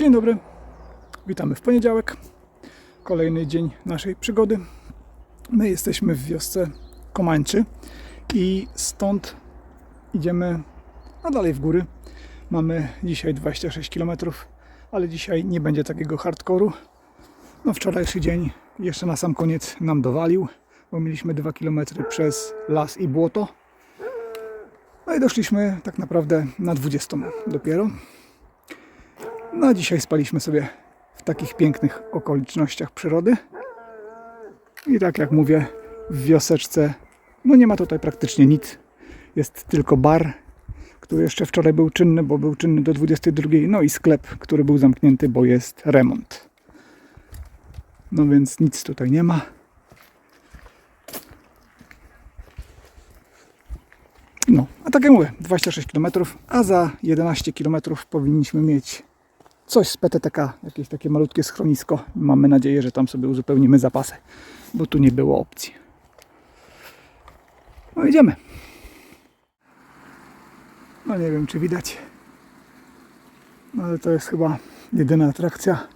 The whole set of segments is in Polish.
Dzień dobry, witamy w poniedziałek. Kolejny dzień naszej przygody. My jesteśmy w wiosce Komańczy i stąd idziemy a dalej w góry. Mamy dzisiaj 26 km, ale dzisiaj nie będzie takiego hardkoru. No wczorajszy dzień jeszcze na sam koniec nam dowalił, bo mieliśmy 2 km przez las i błoto. No i doszliśmy tak naprawdę na 20 dopiero. No a dzisiaj spaliśmy sobie w takich pięknych okolicznościach przyrody. I tak jak mówię, w wioseczce, no nie ma tutaj praktycznie nic. Jest tylko bar, który jeszcze wczoraj był czynny, bo był czynny do 22. No i sklep, który był zamknięty, bo jest remont. No więc nic tutaj nie ma. No, a tak jak mówię, 26 km, a za 11 km powinniśmy mieć coś z PTTK, jakieś takie malutkie schronisko. Mamy nadzieję, że tam sobie uzupełnimy zapasy, bo tu nie było opcji. No idziemy. No nie wiem, czy widać. No ale to jest chyba jedyna atrakcja.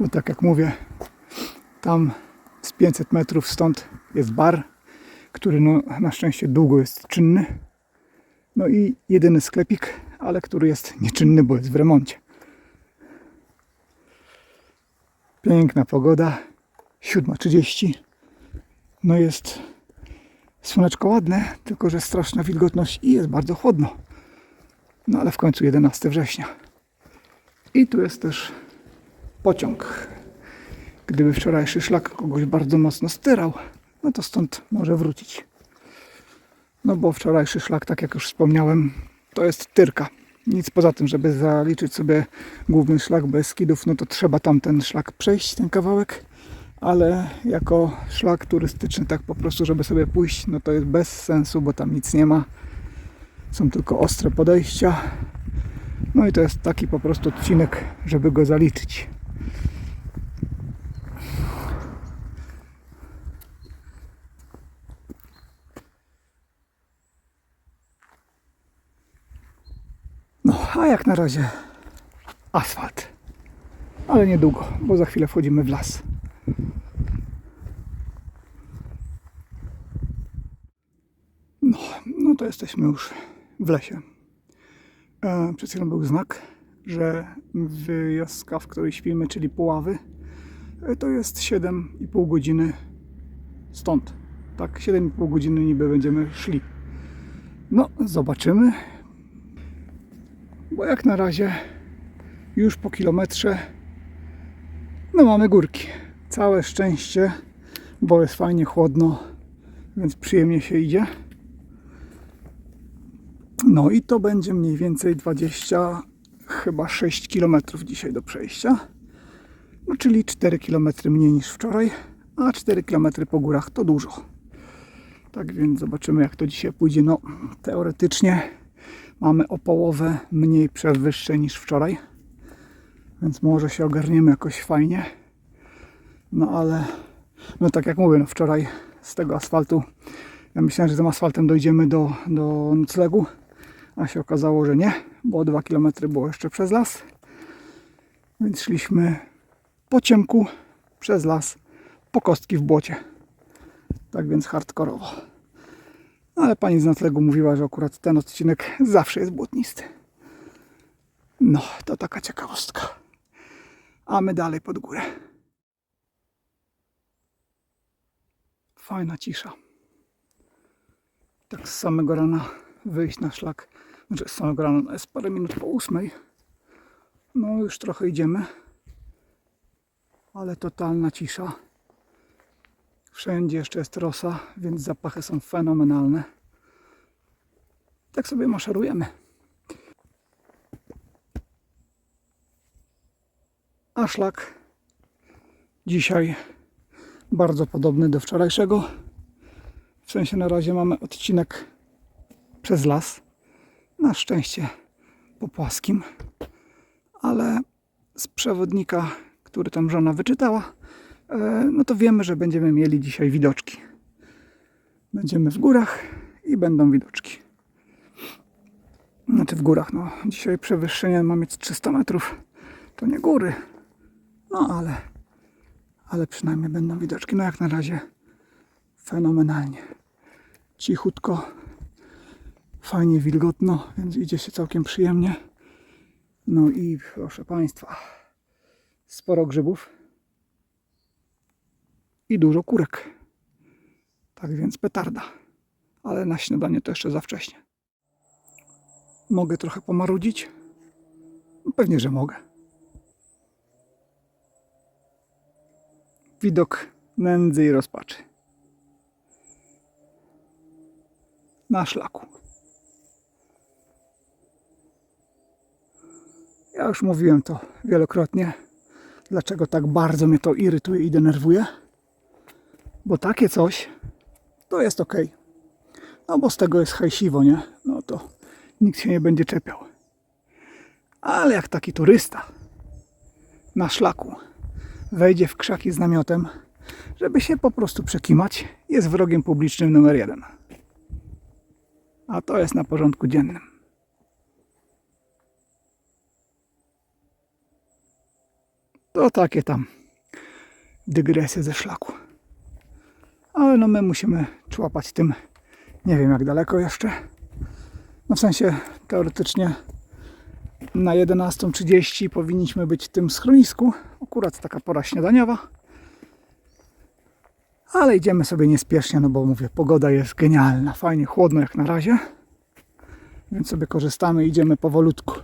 Bo tak jak mówię, tam z 500 metrów stąd jest bar, który no, na szczęście długo jest czynny. No i jedyny sklepik, ale który jest nieczynny, bo jest w remoncie. Piękna pogoda. 7.30. No jest słoneczko ładne, tylko że straszna wilgotność i jest bardzo chłodno. No ale w końcu 11 września. I tu jest też pociąg. Gdyby wczorajszy szlak kogoś bardzo mocno styrał, no to stąd może wrócić. No bo wczorajszy szlak, tak jak już wspomniałem, to jest tyrka. Nic poza tym, żeby zaliczyć sobie główny szlak bez skidów, no to trzeba tam ten szlak przejść, ten kawałek. Ale jako szlak turystyczny, tak po prostu, żeby sobie pójść, no to jest bez sensu, bo tam nic nie ma. Są tylko ostre podejścia. No i to jest taki po prostu odcinek, żeby go zaliczyć. No, a jak na razie asfalt. Ale niedługo, bo za chwilę wchodzimy w las. No, no to jesteśmy już w lesie. E, przed chwilą był znak, że wioska, w której śpimy, czyli Puławy, e, to jest 7,5 godziny stąd. Tak, 7,5 godziny niby będziemy szli. No, zobaczymy. Bo jak na razie już po kilometrze no mamy górki. Całe szczęście, bo jest fajnie chłodno, więc przyjemnie się idzie. No i to będzie mniej więcej 20, chyba 6 km dzisiaj do przejścia. No czyli 4 km mniej niż wczoraj, a 4 km po górach to dużo. Tak więc zobaczymy jak to dzisiaj pójdzie. No teoretycznie mamy o połowę mniej przewyższeń niż wczoraj. Więc może się ogarniemy jakoś fajnie. No ale, no tak jak mówię, no wczoraj z tego asfaltu, ja myślałem, że tym asfaltem dojdziemy do, do noclegu, a się okazało, że nie, bo 2 km było jeszcze przez las. Więc szliśmy po ciemku, przez las, po kostki w błocie. Tak więc hardkorowo. Ale pani z noclegu mówiła, że akurat ten odcinek zawsze jest błotnisty. No, to taka ciekawostka. A my dalej pod górę. Fajna cisza. Tak z samego rana wyjść na szlak. Znaczy z samego rana no jest parę minut po ósmej. No już trochę idziemy. Ale totalna cisza. Wszędzie jeszcze jest rosa, więc zapachy są fenomenalne. Tak sobie maszerujemy. A szlak dzisiaj bardzo podobny do wczorajszego. W sensie na razie mamy odcinek przez las. Na szczęście po płaskim. Ale z przewodnika, który tam żona wyczytała, no to wiemy, że będziemy mieli dzisiaj widoczki. Będziemy w górach i będą widoczki. Znaczy w górach, no. Dzisiaj przewyższenie ma mieć 300 metrów. To nie góry. No ale, ale przynajmniej będą widoczki. No jak na razie fenomenalnie. Cichutko, fajnie wilgotno, więc idzie się całkiem przyjemnie. No i proszę Państwa, sporo grzybów i dużo kurek. Tak więc petarda. Ale na śniadanie to jeszcze za wcześnie. Mogę trochę pomarudzić? Pewnie, że mogę. Widok nędzy i rozpaczy. Na szlaku. Ja już mówiłem to wielokrotnie, dlaczego tak bardzo mnie to irytuje i denerwuje. Bo takie coś to jest ok. No bo z tego jest hajsiwo, nie? No to nikt się nie będzie czepiał. Ale jak taki turysta na szlaku wejdzie w krzaki z namiotem, żeby się po prostu przekimać, jest wrogiem publicznym numer jeden. A to jest na porządku dziennym. To takie tam dygresje ze szlaku. Ale no my musimy człapać tym nie wiem jak daleko jeszcze. No w sensie teoretycznie na 11.30 powinniśmy być w tym schronisku. Akurat taka pora śniadaniowa. Ale idziemy sobie niespiesznie, no bo mówię, pogoda jest genialna, fajnie chłodno jak na razie. Więc sobie korzystamy, idziemy powolutku.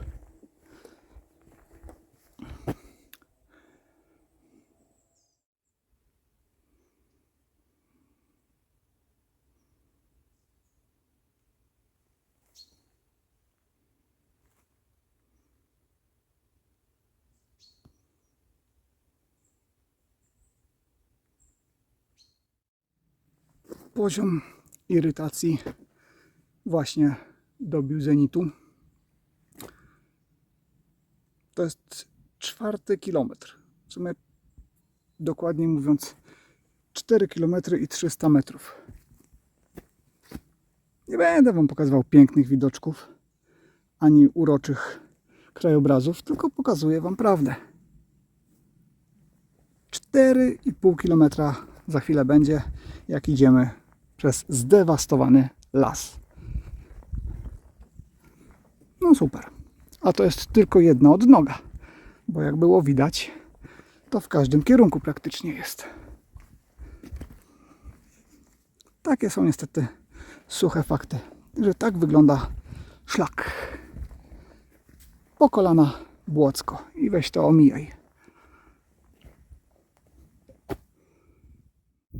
Poziom irytacji właśnie dobił zenitu. To jest czwarty kilometr. W sumie dokładniej mówiąc 4 km i 300 metrów. Nie będę Wam pokazywał pięknych widoczków ani uroczych krajobrazów, tylko pokazuję Wam prawdę. 4,5 km za chwilę będzie, jak idziemy przez zdewastowany las. No super. A to jest tylko jedna odnoga, bo jak było widać, to w każdym kierunku praktycznie jest. Takie są niestety suche fakty, że tak wygląda szlak. Po kolana błocko i weź to omijaj.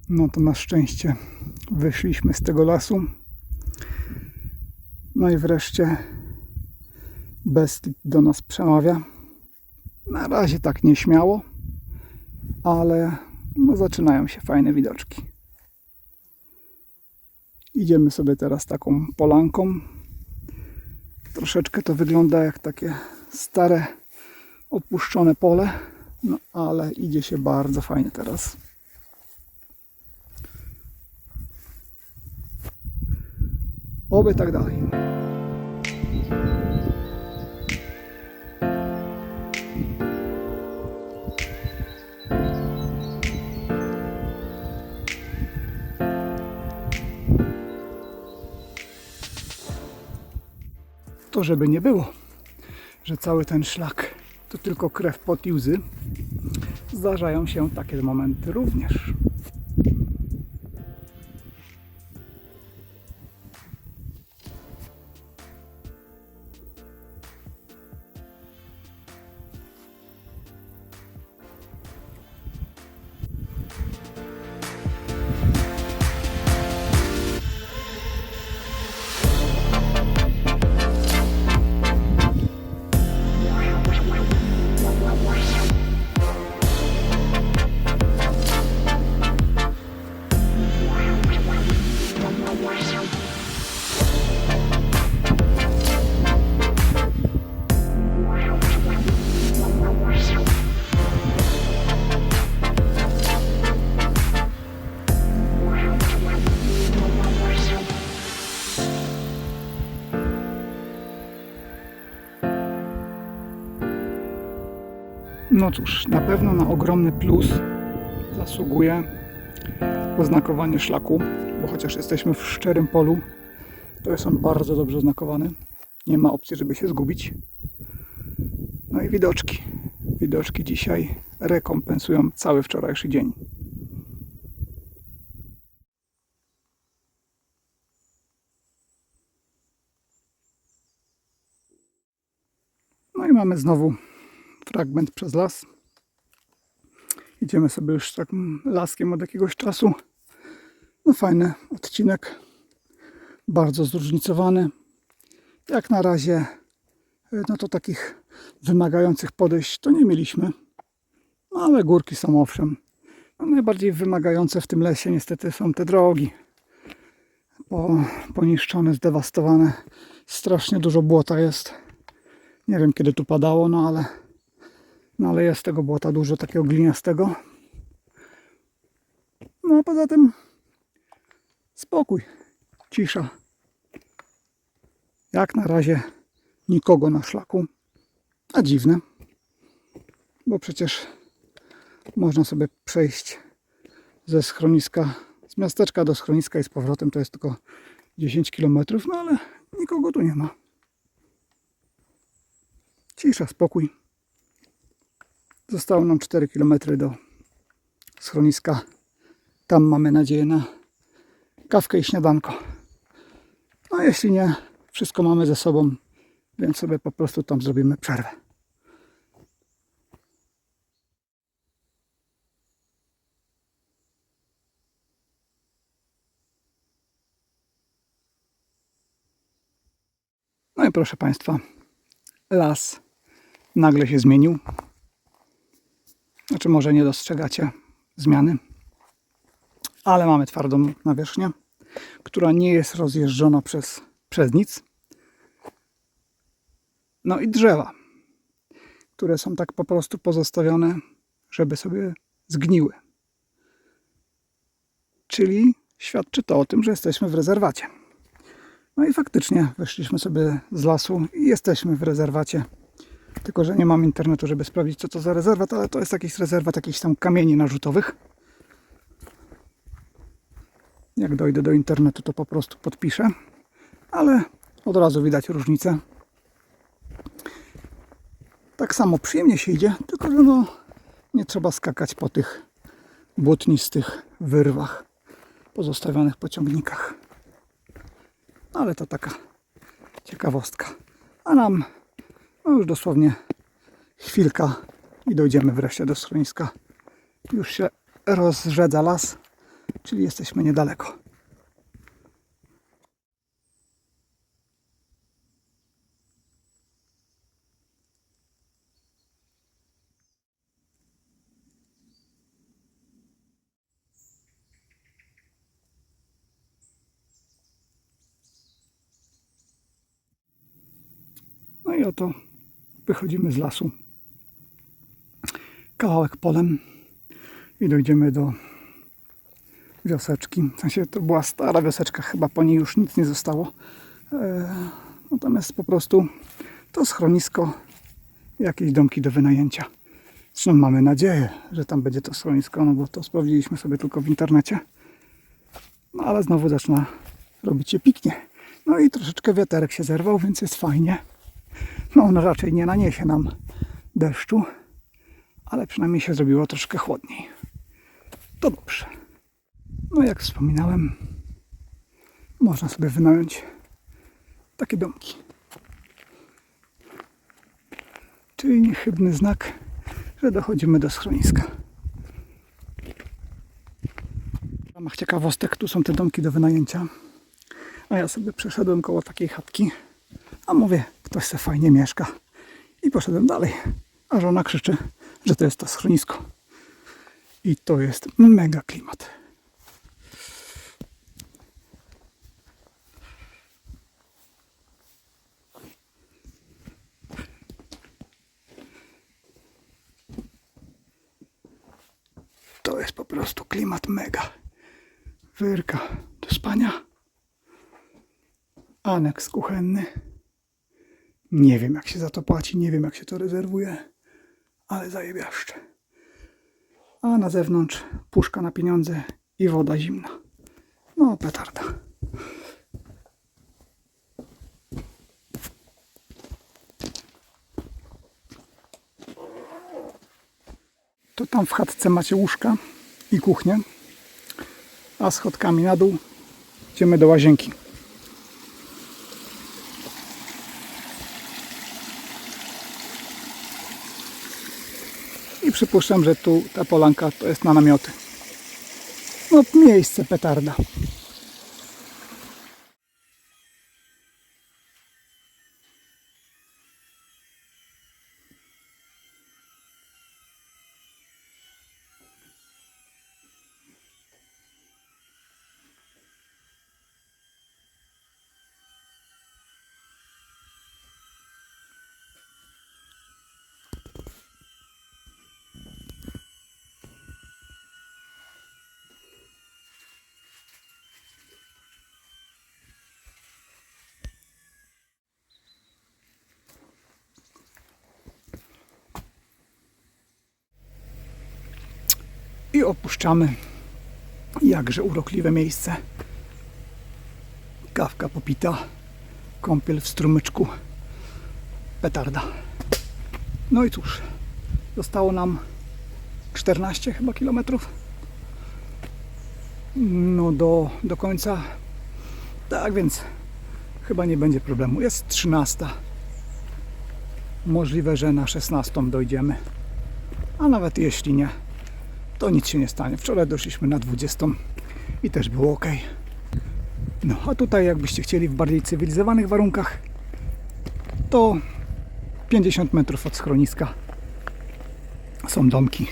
No to na szczęście wyszliśmy z tego lasu. No i wreszcie Bestit do nas przemawia. Na razie tak nieśmiało, ale no zaczynają się fajne widoczki. Idziemy sobie teraz taką polanką. Troszeczkę to wygląda jak takie stare, opuszczone pole, no ale idzie się bardzo fajnie teraz. Oby tak dalej. To żeby nie było, że cały ten szlak to tylko krew pot i łzy, zdarzają się takie momenty również. No cóż, na pewno na ogromny plus zasługuje oznakowanie szlaku, bo chociaż jesteśmy w szczerym polu, to jest on bardzo dobrze oznakowany. Nie ma opcji, żeby się zgubić. No i widoczki. Widoczki dzisiaj rekompensują cały wczorajszy dzień. No i mamy znowu fragment przez las. Idziemy sobie już takim laskiem od jakiegoś czasu. No fajny odcinek, bardzo zróżnicowany. Jak na razie, y, no to takich wymagających podejść to nie mieliśmy. No ale górki są owszem. No najbardziej wymagające w tym lesie niestety są te drogi. Po, poniszczone, zdewastowane. Strasznie dużo błota jest. Nie wiem kiedy tu padało, no ale, no ale jest tego błota dużo, takiego gliniastego. No a poza tym spokój, cisza. Jak na razie nikogo na szlaku. A dziwne, bo przecież można sobie przejść ze schroniska, z miasteczka do schroniska i z powrotem to jest tylko 10 km, no ale nikogo tu nie ma. Cisza, spokój. Zostało nam 4 km do schroniska. Tam mamy nadzieję na kawkę i śniadanko. A jeśli nie, wszystko mamy ze sobą, więc sobie po prostu tam zrobimy przerwę. No i proszę Państwa, las nagle się zmienił. Znaczy, może nie dostrzegacie zmiany, ale mamy twardą nawierzchnię, która nie jest rozjeżdżona przez, przez nic. No i drzewa, które są tak po prostu pozostawione, żeby sobie zgniły. Czyli świadczy to o tym, że jesteśmy w rezerwacie. No i faktycznie wyszliśmy sobie z lasu i jesteśmy w rezerwacie. Tylko, że nie mam internetu, żeby sprawdzić, co to za rezerwat, ale to jest jakiś rezerwat jakichś tam kamieni narzutowych. Jak dojdę do internetu, to po prostu podpiszę. Ale od razu widać różnicę. Tak samo przyjemnie się idzie, tylko że no, nie trzeba skakać po tych błotnistych wyrwach pozostawionych po ciągnikach. No, ale to taka ciekawostka. A nam no już dosłownie chwilka i dojdziemy wreszcie do schroniska. Już się rozrzedza las, czyli jesteśmy niedaleko. No i oto wychodzimy z lasu. Kawałek polem i dojdziemy do wioseczki. W sensie to była stara wioseczka, chyba po niej już nic nie zostało. E, natomiast po prostu to schronisko, jakieś domki do wynajęcia. Zresztą mamy nadzieję, że tam będzie to schronisko, no bo to sprawdziliśmy sobie tylko w internecie. No ale znowu zaczyna robić się piknie. No i troszeczkę wiaterek się zerwał, więc jest fajnie. No on raczej nie naniesie nam deszczu, ale przynajmniej się zrobiło troszkę chłodniej. To dobrze. No jak wspominałem, można sobie wynająć takie domki. Czyli niechybny znak, że dochodzimy do schroniska. W ramach ciekawostek tu są te domki do wynajęcia. A ja sobie przeszedłem koło takiej chatki. A mówię, ktoś se fajnie mieszka. I poszedłem dalej. A żona krzyczy, że to jest to schronisko. I to jest mega klimat. To jest po prostu klimat mega. Wyrka do spania. Aneks kuchenny. Nie wiem, jak się za to płaci, nie wiem, jak się to rezerwuje, ale zajebiaszcze. A na zewnątrz puszka na pieniądze i woda zimna. No, petarda. To tam w chatce macie łóżka i kuchnię, a schodkami na dół idziemy do łazienki. Przypuszczam, że tu ta polanka to jest na namioty. No miejsce petarda. I opuszczamy jakże urokliwe miejsce. Kawka popita, kąpiel w strumyczku, petarda. No i cóż, zostało nam 14 chyba kilometrów. No do, do końca. Tak więc chyba nie będzie problemu. Jest 13. Możliwe, że na 16 dojdziemy. A nawet jeśli nie, to nic się nie stanie. Wczoraj doszliśmy na 20 i też było ok. No a tutaj jakbyście chcieli w bardziej cywilizowanych warunkach, to 50 metrów od schroniska są domki.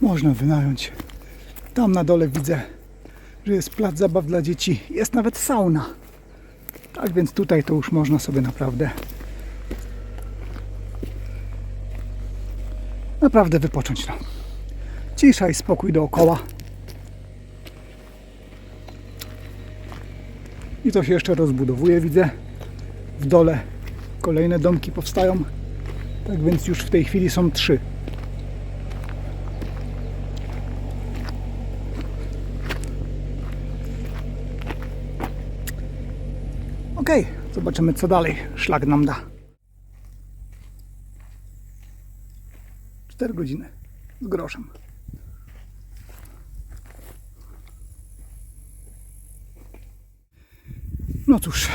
Można wynająć. Tam na dole widzę, że jest plac zabaw dla dzieci. Jest nawet sauna. Tak więc tutaj to już można sobie naprawdę naprawdę wypocząć. No. Cisza i spokój dookoła. I to się jeszcze rozbudowuje, widzę. W dole kolejne domki powstają. Tak więc już w tej chwili są trzy. Ok, zobaczymy co dalej szlak nam da. 4 godziny z groszem. No cóż,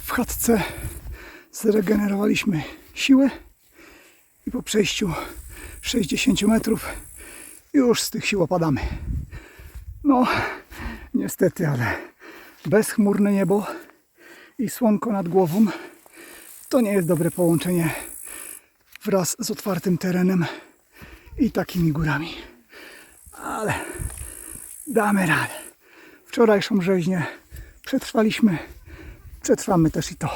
w chatce zregenerowaliśmy siłę i po przejściu 60 metrów już z tych sił opadamy. No, niestety, ale bezchmurne niebo i słonko nad głową to nie jest dobre połączenie wraz z otwartym terenem i takimi górami. Ale damy radę. Wczorajszą rzeźnię przetrwaliśmy, przetrwamy też i to.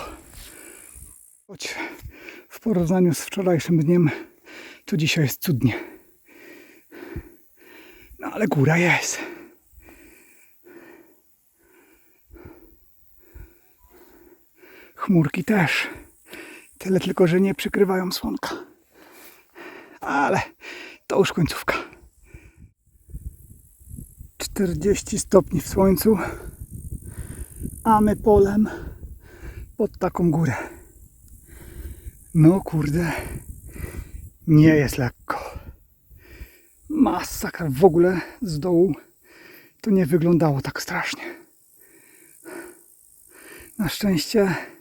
Choć w porównaniu z wczorajszym dniem, to dzisiaj jest cudnie. No ale góra jest. Chmurki też. Tyle tylko, że nie przykrywają słonka. Ale to już końcówka. 40 stopni w słońcu, a my polem pod taką górę. No kurde, nie jest lekko. Masakra w ogóle z dołu to nie wyglądało tak strasznie. Na szczęście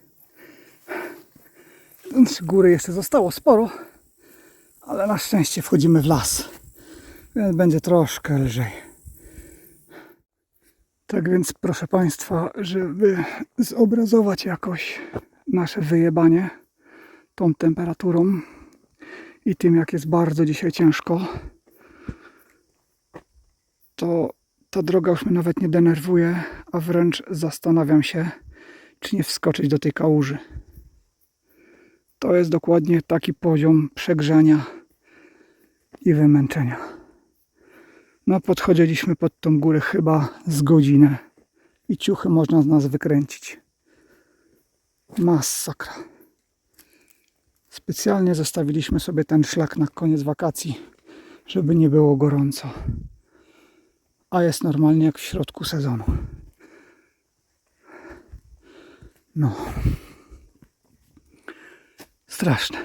z góry jeszcze zostało sporo, ale na szczęście wchodzimy w las, więc będzie troszkę lżej. Tak więc proszę Państwa, żeby zobrazować jakoś nasze wyjebanie tą temperaturą i tym jak jest bardzo dzisiaj ciężko, to ta droga już mnie nawet nie denerwuje, a wręcz zastanawiam się, czy nie wskoczyć do tej kałuży. To jest dokładnie taki poziom przegrzania i wymęczenia. No podchodziliśmy pod tą górę chyba z godzinę i ciuchy można z nas wykręcić. Masakra. Specjalnie zostawiliśmy sobie ten szlak na koniec wakacji, żeby nie było gorąco. A jest normalnie jak w środku sezonu. No. Straszne.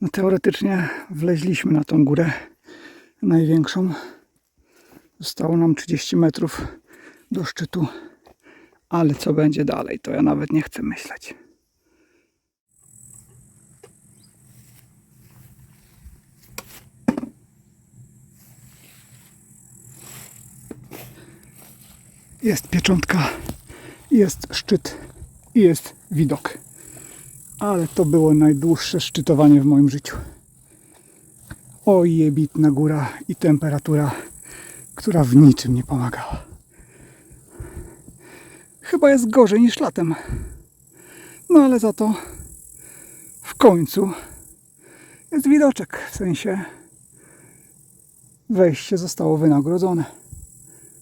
No teoretycznie wleźliśmy na tą górę największą. Zostało nam 30 metrów do szczytu. Ale co będzie dalej, to ja nawet nie chcę myśleć. Jest pieczątka, jest szczyt i jest widok. Ale to było najdłuższe szczytowanie w moim życiu. Oj, jebitna góra i temperatura, która w niczym nie pomagała. Chyba jest gorzej niż latem. No ale za to w końcu jest widoczek, w sensie wejście zostało wynagrodzone.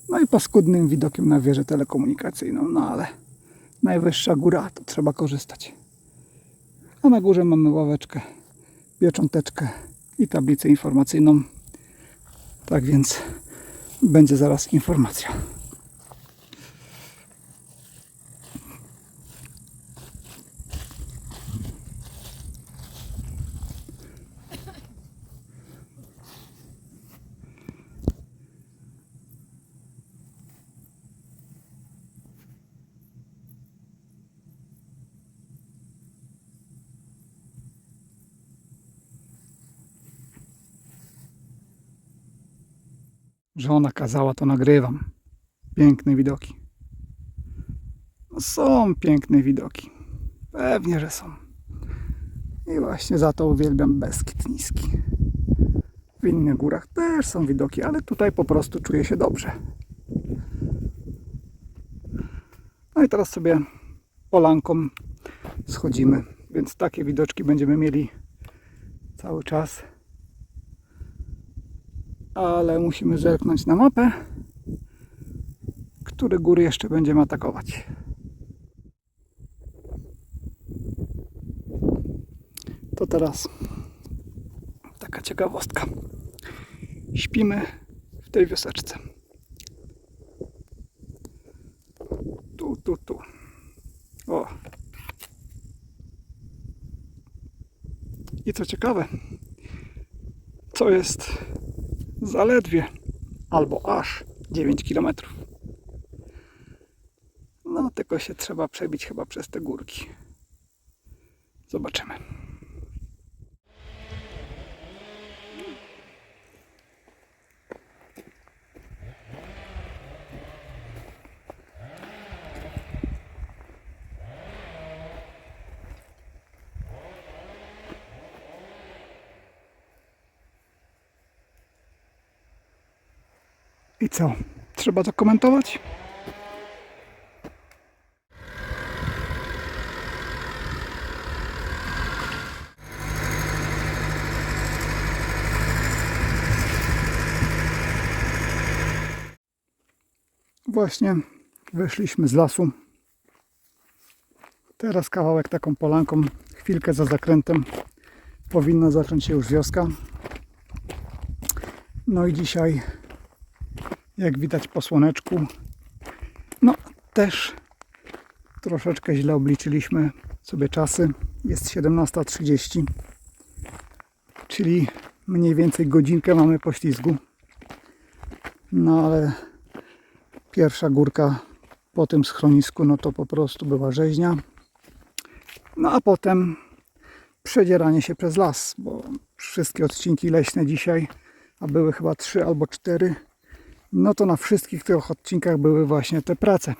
No i paskudnym widokiem na wieżę telekomunikacyjną, no ale najwyższa góra, to trzeba korzystać. A na górze mamy ławeczkę, piecząteczkę i tablicę informacyjną. Tak więc będzie zaraz informacja. Żona kazała, to nagrywam. Piękne widoki. No są piękne widoki. Pewnie, że są. I właśnie za to uwielbiam Beskid Niski. W innych górach też są widoki, ale tutaj po prostu czuję się dobrze. No i teraz sobie polanką schodzimy, więc takie widoczki będziemy mieli cały czas ale musimy zerknąć na mapę, które góry jeszcze będziemy atakować. To teraz taka ciekawostka. Śpimy w tej wioseczce. Tu, tu, tu. O. I co ciekawe, co jest zaledwie albo aż 9 km. No, tylko się trzeba przebić chyba przez te górki. Zobaczymy. I co? Trzeba to komentować? Właśnie wyszliśmy z lasu. Teraz kawałek taką polanką, chwilkę za zakrętem powinna zacząć się już wioska. No i dzisiaj jak widać po słoneczku. No też troszeczkę źle obliczyliśmy sobie czasy. Jest 17.30, czyli mniej więcej godzinkę mamy poślizgu. No ale pierwsza górka po tym schronisku, no to po prostu była rzeźnia. No a potem przedzieranie się przez las, bo wszystkie odcinki leśne dzisiaj, a były chyba trzy albo cztery, no to na wszystkich tych odcinkach były właśnie te prace.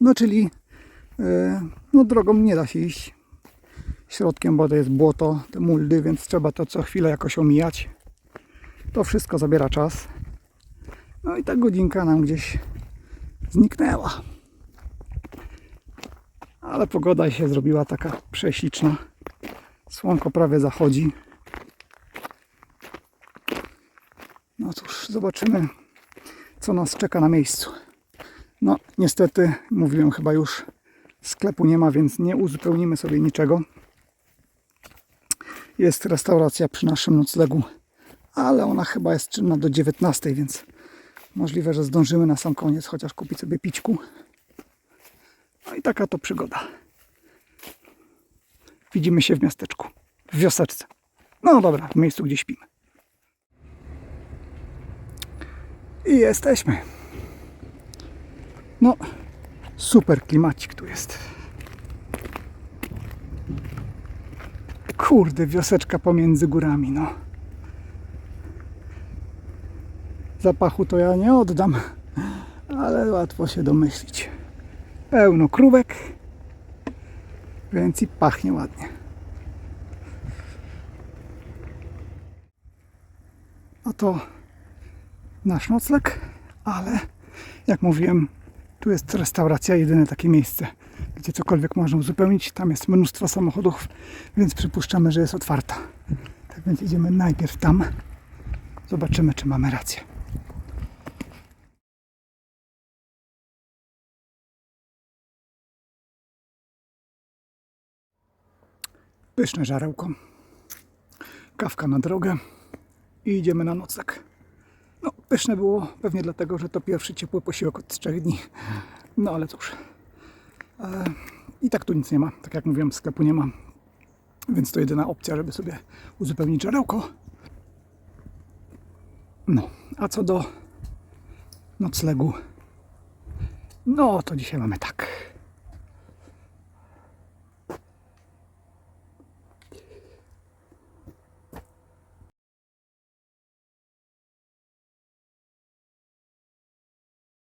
No czyli yy, no drogą nie da się iść. Środkiem wody jest błoto, te muldy, więc trzeba to co chwilę jakoś omijać. To wszystko zabiera czas. No i ta godzinka nam gdzieś zniknęła. Ale pogoda się zrobiła taka prześliczna. Słonko prawie zachodzi. No cóż, zobaczymy, co nas czeka na miejscu. No, niestety, mówiłem chyba już, Sklepu nie ma, więc nie uzupełnimy sobie niczego. Jest restauracja przy naszym noclegu, ale ona chyba jest czynna do 19, więc możliwe, że zdążymy na sam koniec chociaż kupić sobie pićku. No i taka to przygoda. Widzimy się w miasteczku, w wioseczce. No dobra, w miejscu, gdzie śpimy. I jesteśmy. No, super klimacik tu jest. Kurde, wioseczka pomiędzy górami, no. Zapachu to ja nie oddam, ale łatwo się domyślić. Pełno krówek, więc i pachnie ładnie. Oto nasz nocleg, ale jak mówiłem, tu jest restauracja, jedyne takie miejsce, gdzie cokolwiek można uzupełnić. Tam jest mnóstwo samochodów, więc przypuszczamy, że jest otwarta. Tak więc idziemy najpierw tam. Zobaczymy, czy mamy rację. Pyszne żarełko. Kawka na drogę i idziemy na nocleg. Pyszne było pewnie dlatego, że to pierwszy ciepły posiłek od trzech dni. No ale cóż. E, I tak tu nic nie ma. Tak jak mówiłem, sklepu nie ma. Więc to jedyna opcja, żeby sobie uzupełnić żarełko. No, a co do noclegu, no to dzisiaj mamy tak.